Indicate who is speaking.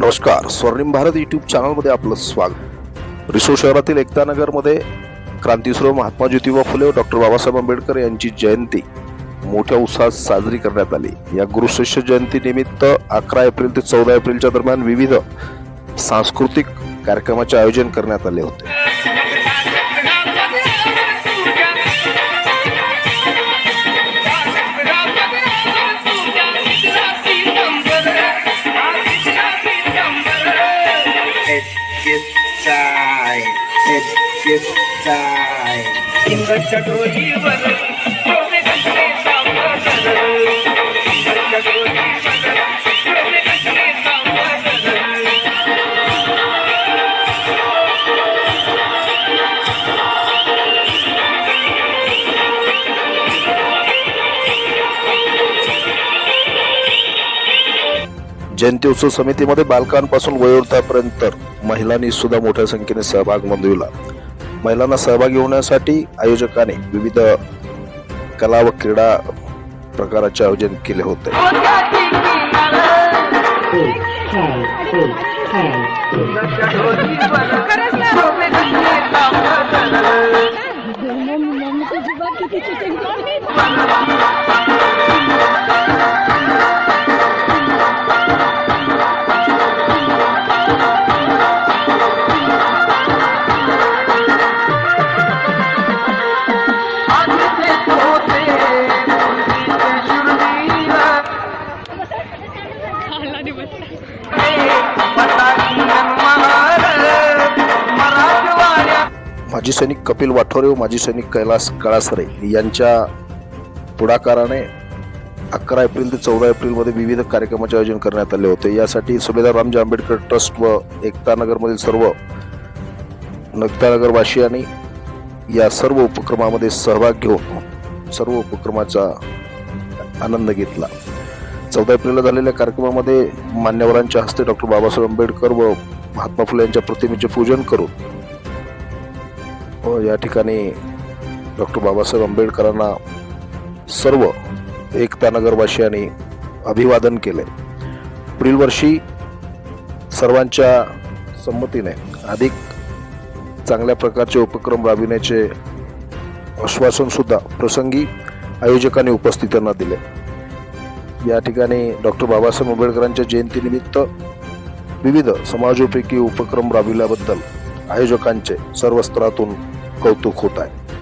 Speaker 1: नमस्कार स्वर्णिम भारत युट्यूब चॅनलमध्ये आपलं स्वागत रिसो शहरातील एकतानगरमध्ये क्रांतीसरोव महात्मा ज्योतिबा फुले डॉक्टर बाबासाहेब आंबेडकर यांची जयंती मोठ्या उत्साहात साजरी करण्यात आली या गुरुशिष्य जयंतीनिमित्त अकरा एप्रिल ते चौदा एप्रिलच्या दरम्यान विविध सांस्कृतिक कार्यक्रमाचे आयोजन करण्यात आले होते जयंती उत्सव समितीमध्ये बालकांपासून वयोवृद्धापर्यंत महिलांनी सुद्धा मोठ्या संख्येने सहभाग नोंदविला महिलांना सहभागी होण्यासाठी आयोजकाने विविध कला व क्रीडा प्रकाराचे आयोजन केले होते माजी सैनिक कपिल वाठोरे व माजी सैनिक कैलास कळासरे यांच्या पुढाकाराने अकरा एप्रिल ते चौदा एप्रिलमध्ये विविध कार्यक्रमाचे आयोजन करण्यात आले होते यासाठी सुभेदार रामजी आंबेडकर ट्रस्ट व एकतानगरमधील सर्व नगरवासियांनी या सर्व उपक्रमामध्ये सहभाग घेऊन सर्व उपक्रमाचा आनंद घेतला चौदा एप्रिलला झालेल्या कार्यक्रमामध्ये मान्यवरांच्या हस्ते डॉक्टर बाबासाहेब आंबेडकर व महात्मा फुले यांच्या प्रतिमेचे पूजन करून या ठिकाणी डॉक्टर बाबासाहेब आंबेडकरांना सर्व एकता नगरवासियांनी अभिवादन केले पुढील वर्षी सर्वांच्या संमतीने अधिक चांगल्या प्रकारचे उपक्रम राबविण्याचे आश्वासनसुद्धा प्रसंगी आयोजकांनी उपस्थितांना दिले या ठिकाणी डॉक्टर बाबासाहेब आंबेडकरांच्या जयंतीनिमित्त विविध समाजोपयोगी उपक्रम राबविल्याबद्दल आयोजकांचे सर्व स्तरातून कौतुक होत आहे